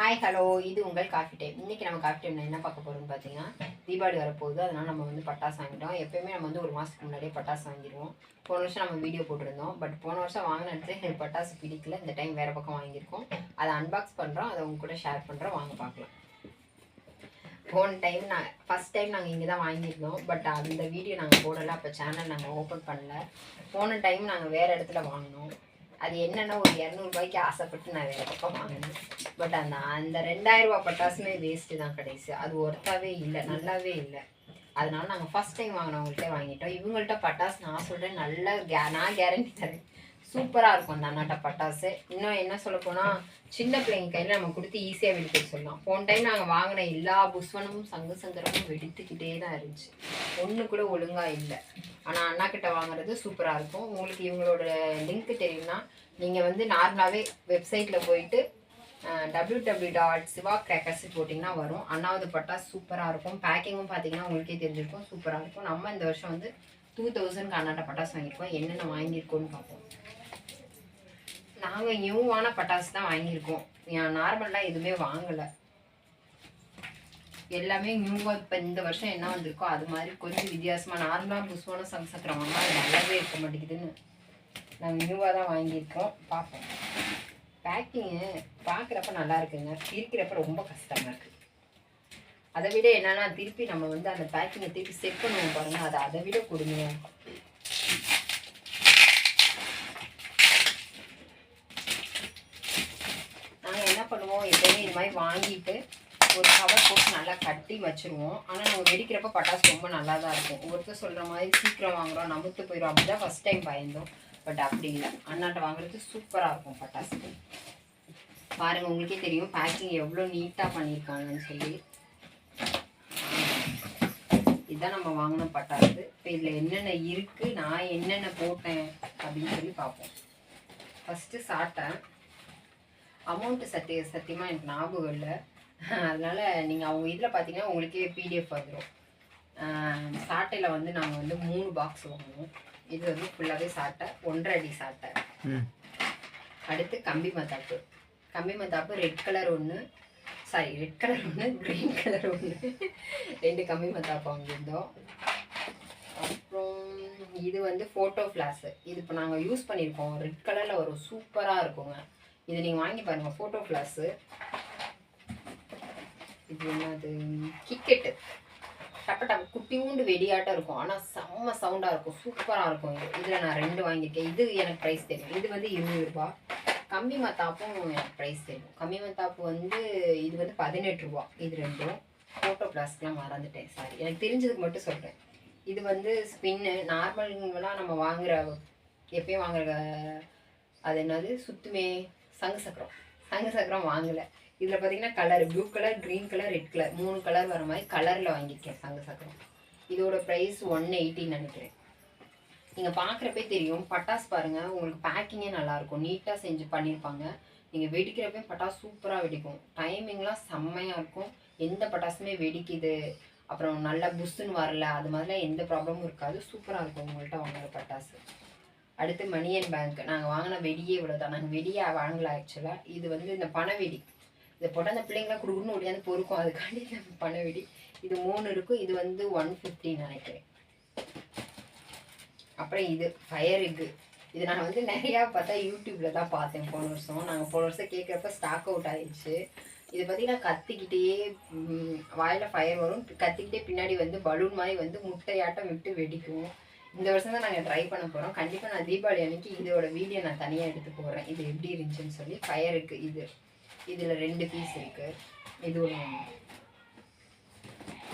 Hi hello இது உங்கள் coffee time இன்றைக்கி நம்ம காஃபி டைமில் என்ன பார்க்க போகிறோம்னு பார்த்தீங்கன்னா தீபாவளி வரப்போகுது. அதனால் நம்ம வந்து பட்டாசு வாங்கிட்டோம். எப்போயுமே நம்ம வந்து ஒரு மாதத்துக்கு முன்னாடியே பட்டாசு வாங்கிடுவோம். போன வருஷம் நம்ம வீடியோ போட்டிருந்தோம். பட் போன வருஷம் வாங்கின இடத்துல பட்டாசு பிடிக்கல. இந்த டைம் வேறு பக்கம் வாங்கியிருக்கோம். அதை அன்பாக்ஸ் பண்ணுறோம் அதை உங்க கூட ஷேர் பண்ணுறோம் வாங்க பார்க்கலாம். போன டைம் நான் ஃபஸ்ட் டைம் நாங்கள் இங்கே தான் வாங்கியிருந்தோம். பட் அந்த வீடியோ நாங்கள் போடலை. அப்போ சேனல் நாங்கள் ஓப்பன் பண்ணல. போன டைம் நாங்கள் வேறு இடத்துல வாங்கினோம். அது என்னென்னா ஒரு இரநூறுபாய்க்கு ஆசைப்பட்டு நான் வேறு பக்கம் வாங்கினேன். பட் அந்த அந்த ரெண்டாயிரரூபா பட்டாசுமே வேஸ்ட்டு தான் கடைசி. அது ஒர்த்தாவே இல்லை நல்லாவே இல்லை. அதனால நாங்கள் ஃபஸ்ட் டைம் வாங்கினவங்கள்ட்ட வாங்கிட்டோம். இவங்கள்ட்ட பட்டாசு நான் சொல்கிறேன் நல்ல கே நான் கேரண்டி தரேன். சூப்பராக இருக்கும் அந்த அண்ணாட்ட பட்டாசு. இன்னும் என்ன சொல்ல போனால் சின்ன பிள்ளைங்க கையில் நம்ம கொடுத்து ஈஸியாக வெடிக்க சொல்லலாம். போன டைம் நாங்கள் வாங்கின எல்லா புஷ்வனமும் சங்கு சங்கரமும் வெடித்துக்கிட்டே தான் இருந்துச்சு. ஒன்று கூட ஒழுங்காக இல்லை. ஆனால் அண்ணா கிட்ட வாங்குறது சூப்பராக இருக்கும். உங்களுக்கு இவங்களோட லிங்க் தெரியும்னா நீங்கள் வந்து நார்மலாகவே வெப்சைட்டில் போயிட்டு W W dot Siva crackers போட்டிங்கன்னா வரும். அண்ணாவது பட்டா சூப்பராக இருக்கும். பேக்கிங்கும் பார்த்தீங்கன்னா உங்களுக்கே தெரிஞ்சிருக்கும். சூப்பராக இருக்கும். நம்ம இந்த வருஷம் வந்து டூ தௌசண்ட்க்கு அண்ணாட்ட பட்டாசு வாங்கியிருக்கோம். என்னென்ன வாங்கியிருக்கோன்னு பார்ப்போம். நாங்கள் நியூவான பட்டாசு தான் வாங்கியிருக்கோம். நார்மலாக எதுவுமே வாங்கலை. எல்லாமே நியூவாக இப்போ இந்த வருஷம் என்ன வந்திருக்கோ அது மாதிரி கொஞ்சம் வித்தியாசமாக நார்மலாக புஷ்வான சங்கசக்கரம் வாங்கினா அது நல்லாவே இருக்க மாட்டேங்குதுன்னு நாங்கள் நியூவாக தான் வாங்கியிருக்கோம். பார்ப்போம் பேக்கிங்கு பார்க்குறப்ப நல்லா இருக்குங்க. பிரிக்கிறப்ப ரொம்ப கஷ்டமாக இருக்குது அதை விட என்னென்னா திருப்பி நம்ம வந்து அந்த பேக்கிங்கை திருப்பி செட் பண்ணுவோம் பாருங்க. அது அதை விட கொடுமையாக இருக்கும் நாங்கள் என்ன இந்த இது மாதிரி வாங்கிட்டு ஒரு கவர் போட்டு நல்லா கட்டி வச்சுருவோம். ஆனால் நம்ம வெடிக்கிறப்ப பட்டாசு ரொம்ப நல்லா தான் இருக்கும். ஒருத்தர் சொல்கிற மாதிரி சீக்கிரம் வாங்குறோம் நமுத்து போயிடும் அப்படி தான் ஃபஸ்ட் டைம் பயந்தோம். பட் அப்படி இல்லை. அண்ணாட்ட வாங்குறது சூப்பராக இருக்கும் பட்டாசு. பாருங்கள் உங்களுக்கே தெரியும் பேக்கிங் எவ்வளோ நீட்டாக பண்ணியிருக்காங்கன்னு சொல்லி. இதுதான் நம்ம வாங்கின பட்டாசு. இப்போ இதில் என்னென்ன இருக்குது நான் என்னென்ன போட்டேன் அப்படின்னு சொல்லி பார்ப்போம். ஃபஸ்ட்டு சாப்பிட்டேன். அமௌண்ட்டு சத்திய சத்தியமாக எனக்கு ஞாபகம் இல்லை. அதனால் நீங்கள் அவங்க இதில் பார்த்தீங்கன்னா உங்களுக்கே பிடிஎஃப் வந்துடும் சாட்டையில் வந்து நாங்கள் வந்து மூணு பாக்ஸ் வாங்குவோம். இது வந்து ஃபுல்லாகவே சாட்டை ஒன்றரை அடி சாட்டை. அடுத்து கம்பி மத்தாப்பு கம்பி மத்தாப்பு ரெட் கலர் ஒன்று சாரி ரெட் கலர் ஒன்று க்ரீன் கலர் ஒன்று ரெண்டு கம்பி மத்தாப்பு வாங்கியிருந்தோம். அப்புறம் இது வந்து ஃபோட்டோ ஃப்ளாஷு இது இப்போ நாங்கள் யூஸ் பண்ணியிருக்கோம். ரெட் கலரில் வரும். சூப்பராக இருக்குங்க. இது நீங்கள் வாங்கி பாருங்கள் ஃபோட்டோ கிளாஸு இது என்னது? கிக்கெட்டு டப்ப டப்ப குட்டி ஊண்டு வெடியாட்டம் இருக்கும். ஆனால் செம்ம சவுண்டாக இருக்கும். சூப்பராக இருக்கும் இது. இதில் நான் ரெண்டு வாங்கியிருக்கேன். இது எனக்கு ப்ரைஸ் தெரியும். இது வந்து இருபது ரூபா. கம்மி மத்தாப்பும் எனக்கு ப்ரைஸ் தெரியும். கம்மி மத்தாப்பு வந்து இது வந்து பதினெட்டு ரூபா. இது ரெண்டும். ஃபோட்டோ பிளாஸ்க்லாம் மறந்துட்டேன். சாரி எனக்கு தெரிஞ்சதுக்கு மட்டும் சொல்கிறேன் இது வந்து ஸ்பின்னு நார்மல்லாம் நம்ம வாங்குற எப்பயும் வாங்குற அது என்னது? சுத்துமே சங்கு சக்கரம். சங்கு சக்கரம் வாங்கலை. இதில் பார்த்தீங்கன்னா colour blue colour green colour red colour மூணு கலர் வர மாதிரி கலரில் வாங்கியிருக்கேன் சங்கு சக்கரம். இதோட ப்ரைஸ் ஒன் எயிட்டின்னு நினைக்கிறேன். நீங்கள் பார்க்குறப்பே தெரியும் பட்டாசு பாருங்கள் உங்களுக்கு பேக்கிங்கே நல்லாயிருக்கும் நீட்டாக செஞ்சு பண்ணியிருப்பாங்க. நீங்கள் வெடிக்கிறப்பே பட்டாசு சூப்பராக வெடிக்கும். டைமிங்லாம் செம்மையாக இருக்கும். எந்த பட்டாசுமே வெடிக்குது. அப்புறம் நல்லா புஷ்ஷுன்னு வரல. அது மாதிரிலாம் எந்த ப்ராப்ளமும் இருக்காது. சூப்பராக இருக்கும் உங்கள்கிட்ட வாங்குற பட்டாசு. அடுத்து மணியன் பேங்க் நாங்கள் வாங்கின வெடியே இவ்வளோ தான் நாங்கள் வெடியே வாங்கல ஆக்சுவலாக இது வந்து இந்த பணவெடி. இதை போட்டால் அந்த பிள்ளைங்களாம் கொடுக்கணும் ஒடியாந்து பொறுக்கும். அதுக்காண்டி இந்த பணவெடி. இது மூணு இருக்கும். இது வந்து ஒன் ஃபிஃப்டி நினைக்கிறேன். அப்புறம் இது ஃபயர் எக்கு இது நான் வந்து நிறையா பார்த்தா யூடியூப்பில் தான் பார்த்தேன். போன வருஷம். நாங்கள் போன வருஷம் கேட்குறப்ப ஸ்டாக் அவுட் ஆயிடுச்சு. இது பார்த்தீங்கன்னா கத்திக்கிட்டே வாயில் ஃபயர் வரும். கத்திக்கிட்டே பின்னாடி வந்து பலூன் மாதிரி வந்து முட்டையாட்டம் விட்டு வெடிக்கும். இந்த வருஷம் தான் நாங்கள் ட்ரை பண்ண போகிறோம் கண்டிப்பாக நான் தீபாவளி அன்னைக்கு இதோட வீடியோ நான் தனியாக எடுத்து போடுறேன். இது எப்படி இருந்துச்சுன்னு சொல்லி ஃபயருக்கு இது. இதில் ரெண்டு பீஸ் இருக்குது இது ஒன்று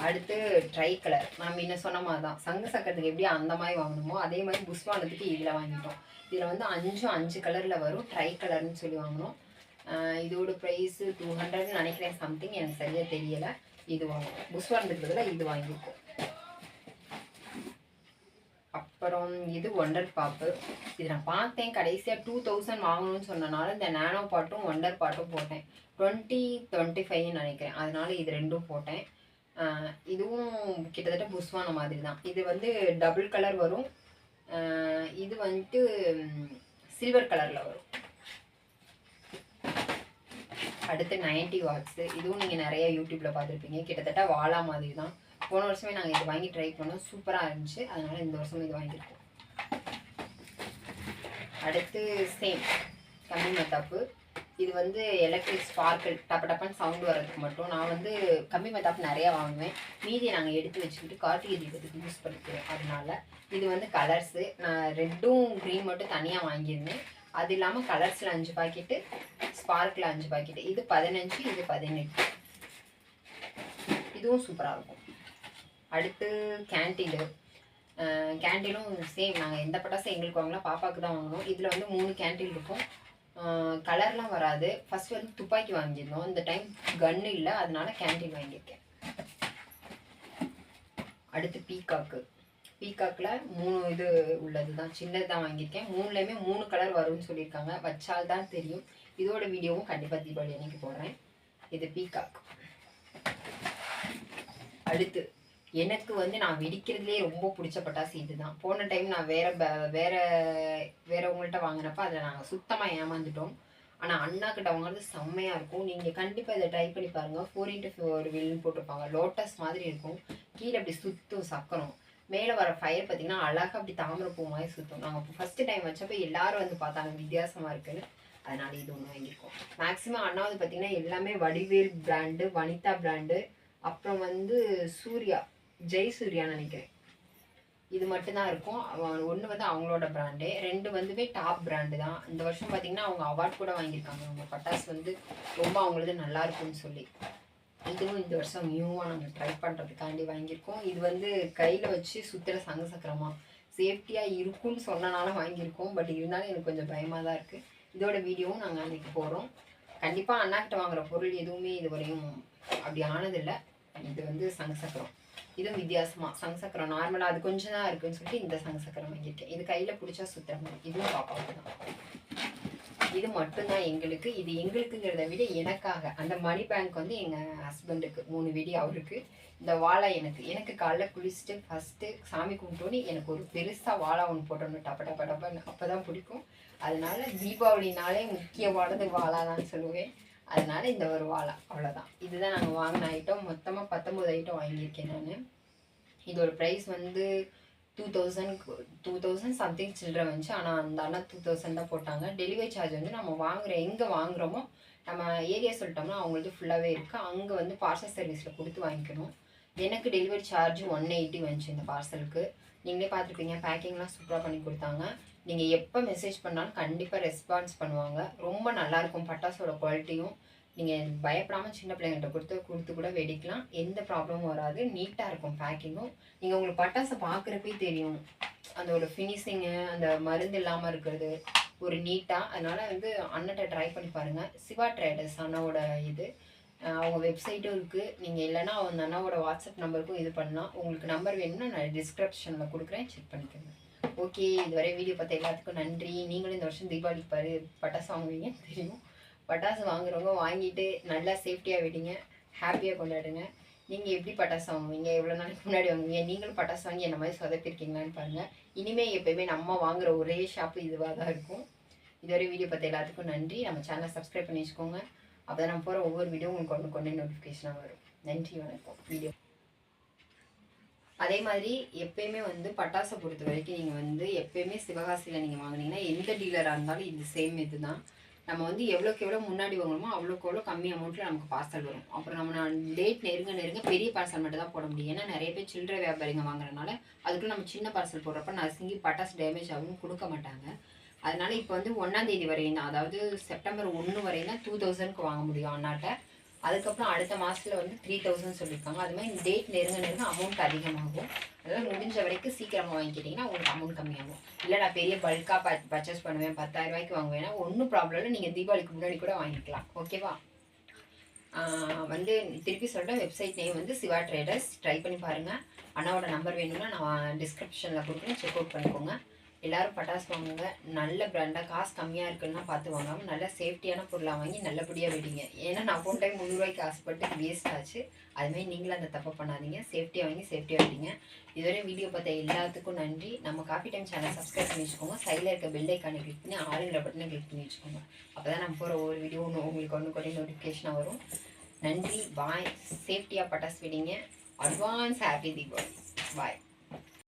அடுத்து ட்ரை கலர் நான் முன்ன சொன்ன மாதிரி தான் சங்கு சக்கரத்துக்கு எப்படி அந்த மாதிரி வாங்கணுமோ அதே மாதிரி புஷ்வானத்துக்கு இதில் வாங்கிட்டோம். இதில் வந்து அஞ்சும் அஞ்சு கலரில் வரும். ட்ரை கலர்னு சொல்லி வாங்கினோம் இதோட ப்ரைஸு டூ ஹண்ட்ரட்னு நினைக்கிறேன் சம்திங் எனக்கு சரியாக தெரியலை. இது வாங்கணும் புஷ்வானத்துக்கு பதிலாக இது வாங்கியிருக்கோம். அப்புறம் இது ஒண்டர் பாப்பு இது நான் பார்த்தேன். கடைசியாக டூ தௌசண்ட் வாங்கணும்னு சொன்னனால இந்த நேனோ பாட்டும் ஒண்டர் பாட்டும் போட்டேன். டுவெண்ட்டி டுவெண்ட்டி ஃபைவ்னு நினைக்கிறேன். அதனால இது ரெண்டும் போட்டேன். இதுவும் கிட்டத்தட்ட புஷ்வான மாதிரி தான். இது வந்து டபுள் கலர் வரும். இது வந்துட்டு சில்வர் கலரில் வரும். அடுத்து நைன்டி வாட்ஸு இதுவும் நீங்கள் நிறைய யூடியூப்பில் பார்த்துருப்பீங்க. கிட்டத்தட்ட வாழா மாதிரி தான் போன வருஷமே நாங்கள் இது வாங்கி ட்ரை பண்ணோம். சூப்பராக இருந்துச்சு. அதனால் இந்த வருஷமும் இது வாங்கியிருக்கோம். அடுத்து சேம் கம்மி மத்தாப்பு. இது வந்து எலக்ட்ரிக் ஸ்பார்க்கிள் டப்ப டப்பன்னு சவுண்டு வர்றதுக்கு மட்டும். நான் வந்து கம்மி மத்தாப்பு நிறையா வாங்குவேன். மீதியை நாங்கள் எடுத்து வச்சுக்கிட்டு கார்த்திகை தீபத்துக்கு யூஸ் பண்ணிக்கிறோம். அதனால இது வந்து கலர்ஸு நான் ரெட்டும் க்ரீன் மட்டும் தனியாக வாங்கியிருந்தேன். அது இல்லாமல் கலர்ஸில் அஞ்சு பாக்கெட்டு ஸ்பார்க்கில் அஞ்சு பாக்கெட்டு இது பதினஞ்சு இது பதினெட்டு. இதுவும் சூப்பராக இருக்கும். அடுத்து கேண்டீனு கேண்டீனும் சேம் நாங்கள் எந்த பட்டாசும் எங்களுக்கு வாங்கலாம் பாப்பாவுக்கு தான் வாங்கணும் இதில் வந்து மூணு கேண்டீன் இருக்கும். கலர்லாம் வராது. ஃபஸ்ட் வந்து துப்பாக்கி வாங்கியிருந்தோம். இந்த டைம் கன்னு இல்லை அதனால கேண்டீன் வாங்கியிருக்கேன். அடுத்து பீகாக்கு பீகாக்கில் மூணு இது உள்ளது தான் சின்னது தான் வாங்கியிருக்கேன். மூணுலேயுமே மூணு கலர் வரும்னு சொல்லியிருக்காங்க. வச்சால் தான் தெரியும். இதோட வீடியோவும் கண்டிப்பாக தீபாவளி அன்னைக்கு போடுறேன். இது பீகாக் அடுத்து எனக்கு வந்து நான் வெடிக்கிறதுலே ரொம்ப பிடிச்ச பட்டாசு இதுதான். போன டைம் நான் வேற வேற வேறவங்கள்ட்ட வாங்கினப்ப அதில் நாங்கள் சுத்தமாக ஏமாந்துட்டோம். ஆனால் அண்ணா கிட்ட வாங்குறது செம்மையாக இருக்கும். நீங்கள் கண்டிப்பாக இதை ட்ரை பண்ணி பாருங்கள் ஃபோர் இன்ட்டு ஃபோர் வில்னு போட்டிருப்பாங்க. லோட்டஸ் மாதிரி இருக்கும். கீழே அப்படி சுற்றும் சக்கரம். மேலே வர ஃபயர் பார்த்தீங்கன்னா அழகாக அப்படி தாமரை பூ மாதிரி சுற்றும் நாங்கள் ஃபஸ்ட்டு டைம் வச்சப்போ எல்லாரும் வந்து பார்த்தாங்க வித்தியாசமாக இருக்குன்னு. அதனால இது ஒன்று வாங்கியிருக்கோம். மேக்ஸிமம் அண்ணாவது பார்த்தீங்கன்னா எல்லாமே வடிவேல் பிராண்டு வனிதா பிராண்டு அப்புறம் வந்து சூர்யா ஜெய் சூர்யான்னு நினைக்கிறேன். இது மட்டும்தான் இருக்கும். ஒன்று வந்து அவங்களோட பிராண்டு ரெண்டு வந்துமே டாப் பிராண்டு தான். இந்த வருஷம் பார்த்தீங்கன்னா அவங்க அவார்ட் கூட வாங்கியிருக்காங்க. அவங்க பட்டாசு வந்து ரொம்ப அவங்களது நல்லா இருக்கும்னு சொல்லி. இதுவும் இந்த வருஷம் நியூவாக நாங்கள் ட்ரை பண்ணுறதுக்காண்டி வாங்கியிருக்கோம். இது வந்து கையில் வச்சு சுற்றுற சங்க சக்கரமாக சேஃப்டியாக இருக்கும்னு சொன்னனால வாங்கியிருக்கோம். பட் இருந்தாலும் எனக்கு கொஞ்சம் பயமாக தான் இருக்குது இதோட வீடியோவும் நாங்கள் அன்றைக்கி போகிறோம் கண்டிப்பாக அண்ணாக்கிட்ட வாங்குற பொருள் எதுவுமே இது வரையும் அப்படி ஆனதில்லை. இது வந்து சங்க சக்கரம். இதுவும் வித்தியாசமாக சங்க சக்கரம் நார்மலாக அது கொஞ்சம் தான் இருக்குன்னு சொல்லிட்டு இந்த சங்க சக்கரம் வாங்கியிருக்கேன். இது கையில் பிடிச்சா சுத்திரம் மாதிரி. இதுவும் பாப்பாவுக்கு தான். இது மட்டும்தான் எங்களுக்கு இது எங்களுக்குங்கிறத விட எனக்காக. அந்த மணி பேங்க் வந்து எங்கள் ஹஸ்பண்டுக்கு மூணு வெடி அவருக்கு. இந்த வாழை எனக்கு எனக்கு காலைல குளிச்சுட்டு ஃபஸ்ட்டு சாமி கும்பிட்டோன்னே எனக்கு ஒரு பெருசாக வாழை ஒன்று போட்டோன்னு டப்ப டப்ப டப்பன்னு அப்போ தான் பிடிக்கும். அதனால தீபாவளினாலே முக்கியமானது வாழாதான்னு சொல்லுவேன். அதனால இந்த ஒரு வாழை அவ்வளோதான் இதுதான் நாங்கள் வாங்கின ஐட்டம் மொத்தமாக பத்தொம்பது ஐட்டம் வாங்கியிருக்கேன் நான். இதோட ப்ரைஸ் வந்து two thousand two thousand something children வந்துச்சு. ஆனால் அந்த அண்ணா டூ தௌசண்ட் தான் போட்டாங்க. டெலிவரி சார்ஜ் வந்து நம்ம வாங்குற எங்கே வாங்குகிறோமோ நம்ம ஏரியா சொல்லிட்டோம்னா அவங்களுக்கு ஃபுல்லாகவே இருக்குது அங்கே வந்து பார்சல் சர்வீஸில் கொடுத்து வாங்கிக்கணும். எனக்கு டெலிவரி சார்ஜ் ஒன் எயிட்டி வந்துச்சு இந்த பார்சலுக்கு நீங்களே பார்த்துருப்பீங்க பேக்கிங்லாம் சூப்பராக பண்ணி கொடுத்தாங்க. நீங்கள் எப்போ மெசேஜ் பண்ணாலும் கண்டிப்பாக ரெஸ்பான்ஸ் பண்ணுவாங்க. ரொம்ப நல்லாயிருக்கும் பட்டாசோட குவாலிட்டியும் நீங்கள் பயப்படாமல் சின்ன பிள்ளைங்கள்ட்ட கொடுத்து கொடுத்து கூட வெடிக்கலாம். எந்த ப்ராப்ளமும் வராது. நீட்டாக இருக்கும் பேக்கிங்கும் நீங்கள் உங்களுக்கு பட்டாசை பார்க்குறப்பே தெரியும். அதோட ஃபினிஷிங்கு அந்த மருந்து இல்லாமல் இருக்கிறது ஒரு நீட்டாக அதனால் வந்து அண்ணன்ட்ட ட்ரை பண்ணி பாருங்கள் சிவா ட்ரேடர்ஸ் அண்ணாவோட இது. அவங்க வெப்சைட்டும் இருக்குது நீங்கள் இல்லைன்னா அவங்க அண்ணாவோட வாட்ஸ்அப் நம்பருக்கும் இது பண்ணலாம். உங்களுக்கு நம்பர் வேணும்னா நான் டிஸ்கிரிப்ஷனில் கொடுக்குறேன். செக் பண்ணிக்கோங்க. ஓகே இதுவரை வீடியோ பார்த்த எல்லாத்துக்கும் நன்றி. நீங்களும் இந்த வருஷம் தீபாவளிக்கு பரு பட்டாசு வாங்குவீங்க தெரியும். பட்டாசு வாங்குறவங்க வாங்கிட்டு நல்லா சேஃப்டியாக விடுங்க. ஹாப்பியாக கொண்டாடுங்க. நீங்கள் எப்படி பட்டாசு வாங்குவீங்க? எவ்வளோ நாளைக்கு முன்னாடி வாங்குவீங்க நீங்களும் பட்டாசு வாங்கி என்ன மாதிரி சொதப்பிருக்கீங்களான்னு பாருங்கள் இனிமேல் எப்பயுமே நம்ம வாங்குகிற ஒரே ஷாப்பு இதுவாக தான் இருக்கும். இதுவரை வீடியோ பார்த்த எல்லாத்துக்கும் நன்றி. நம்ம சேனலை சப்ஸ்கிரைப் பண்ணி வச்சுக்கோங்க. அப்போ தான் நம்ம போகிற ஒவ்வொரு வீடியோ உங்களுக்கு ஒன்று கொண்டு நோட்டிஃபிகேஷனாக வரும். நன்றி வணக்கம். வீடியோ. அதே மாதிரி எப்பயுமே வந்து பட்டாசை பொறுத்த வரைக்கும் நீங்கள் வந்து எப்பயுமே சிவகாசியில் நீங்கள் வாங்கினீங்கன்னா எந்த டீலராக இருந்தாலும் இது சேம் இது தான் நம்ம வந்து எவ்வளோக்கு எவ்வளோ முன்னாடி வாங்கணுமோ அவ்வளோக்கு எவ்வளோ கம்மி அமௌண்ட்டில் நமக்கு பார்சல் வரும். அப்புறம் நம்ம நான் டேட் நெருங்க நெருங்க பெரிய பார்சல் மட்டும் தான் போட முடியும். ஏன்னா நிறைய பேர் சில்லறை வியாபாரிங்க வாங்குறதுனால அதுக்குள்ள நம்ம சின்ன பார்சல் போடுறப்ப நசுங்கி பட்டாசு டேமேஜ் ஆகும் கொடுக்க மாட்டாங்க. அதனால இப்போ வந்து ஒன்றாந்தேதி வரையும் தான் அதாவது செப்டம்பர் ஒன்று வரையும் தான் டூ தௌசண்ட்க்கு வாங்க முடியும் அண்ணாட்ட. அதுக்கப்புறம் அடுத்த மாதத்தில் வந்து த்ரீ தௌசண்ட் சொல்லியிருக்காங்க அது மாதிரி டேட் நெருங்க நெருங்க அமௌண்ட் அதிகமாகும். அதாவது முடிஞ்ச வரைக்கும் சீக்கிரமாக வாங்கிக்கிட்டிங்கன்னா உங்களுக்கு அமௌண்ட் கம்மியாகும். இல்லை நான் பெரிய பல்காக ப பர்ச்சேஸ் பண்ணுவேன் பத்தாயிரம் ரூபாய்க்கு வாங்குவேன்னா ஒன்றும் ப்ராப்ளம் இல்லை. நீங்கள் தீபாவளிக்கு முன்னாடி கூட வாங்கிக்கலாம். ஓகேவா வந்து திருப்பி சொல்கிறேன் வெப்சைட் நேம் வந்து சிவா ட்ரேடர்ஸ் ட்ரை பண்ணி பாருங்கள் அண்ணாவோட நம்பர் வேணும்னா நான் டிஸ்கிரிப்ஷனில் கொடுக்குறேன். செக் அவுட் பண்ணிக்கோங்க. எல்லாரும் பட்டாசு வாங்குங்க. நல்ல பிராண்டாக காசு கம்மியாக இருக்குன்னா பார்த்து வாங்காமல் நல்ல சேஃப்டியான பொருளாக வாங்கி நல்லபடியாக வெடிங்க. ஏன்னா நான் போன டைம் முந்நூறுவாய்க்கு ஆசைப்பட்டு வேஸ்ட் ஆச்சு. அதுமாதிரி நீங்களும் அந்த தப்பை பண்ணாதீங்க. சேஃப்டியாக வாங்கி சேஃப்டியாக வெடிங்க. இதுவரை வீடியோ பார்த்த எல்லாத்துக்கும் நன்றி. நம்ம காஃபி டைம் சேனல் சப்ஸ்கிரைப் பண்ணி வச்சுக்கோங்க. சைடில் இருக்க பெல் ஐக்கானை கிளிக் பண்ணி ஆளுங்கிற பட்டனை கிளிக் பண்ணி வச்சுக்கோங்க. அப்போ தான் நம்ம போகிற ஒவ்வொரு வீடியோ ஒன்று உங்களுக்கு ஒன்று கூட நோட்டிஃபிகேஷனாக வரும். நன்றி. பாய் சேஃப்டியாக பட்டாசு வெடிங்க. Advance happy Deepavali. பாய்